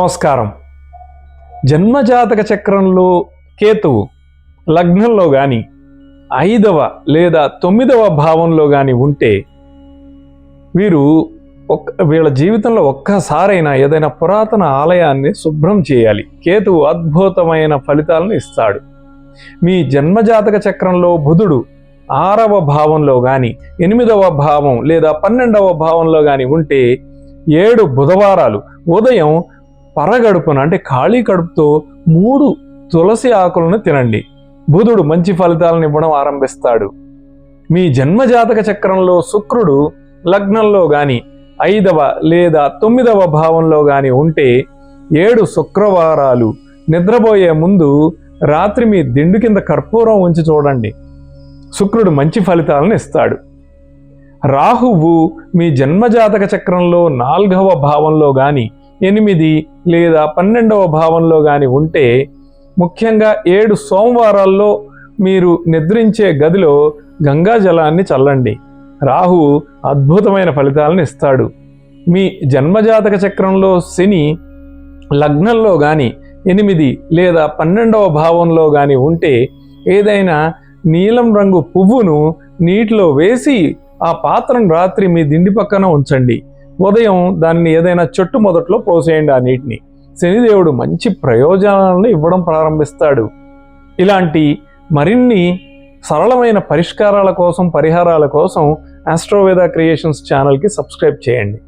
నమస్కారం. జన్మజాతక చక్రంలో కేతువు లగ్నంలో కానీ ఐదవ లేదా తొమ్మిదవ భావంలో కానీ ఉంటే వీరు ఒక్క వీళ్ళ జీవితంలో ఒక్కసారైనా ఏదైనా పురాతన ఆలయాన్ని శుభ్రం చేయాలి. కేతువు అద్భుతమైన ఫలితాలను ఇస్తాడు. మీ జన్మజాతక చక్రంలో బుధుడు ఆరవ భావంలో కానీ ఎనిమిదవ భావం లేదా పన్నెండవ భావంలో కానీ ఉంటే ఏడు బుధవారాలు ఉదయం పరగడుపున అంటే ఖాళీ కడుపుతో మూడు తులసి ఆకులను తినండి. బుధుడు మంచి ఫలితాలను ఇవ్వడం ఆరంభిస్తాడు. మీ జన్మజాతక చక్రంలో శుక్రుడు లగ్నంలో గాని ఐదవ లేదా తొమ్మిదవ భావంలో గాని ఉంటే ఏడు శుక్రవారాలు నిద్రపోయే ముందు రాత్రి మీ దిండు కింద కర్పూరం ఉంచి చూడండి. శుక్రుడు మంచి ఫలితాలను ఇస్తాడు. రాహువు మీ జన్మజాతక చక్రంలో నాల్గవ భావంలో కానీ ఎనిమిది లేదా పన్నెండవ భావంలో కానీ ఉంటే ముఖ్యంగా ఏడు సోమవారాల్లో మీరు నిద్రించే గదిలో గంగా జలాన్ని చల్లండి. రాహు అద్భుతమైన ఫలితాలను ఇస్తాడు. మీ జన్మజాతక చక్రంలో శని లగ్నంలో కానీ ఎనిమిది లేదా పన్నెండవ భావంలో కానీ ఉంటే ఏదైనా నీలం రంగు పువ్వును నీటిలో వేసి ఆ పాత్రను రాత్రి మీ దిండి పక్కన ఉంచండి. ఉదయం దాన్ని ఏదైనా చెట్టు మొదట్లో పోసేయండి ఆ నీటిని. శనిదేవుడు మంచి ప్రయోజనాలను ఇవ్వడం ప్రారంభిస్తాడు. ఇలాంటి మరిన్ని సరళమైన పరిష్కారాల కోసం పరిహారాల కోసం ఆస్ట్రోవేద క్రియేషన్స్ ఛానల్కి సబ్స్క్రైబ్ చేయండి.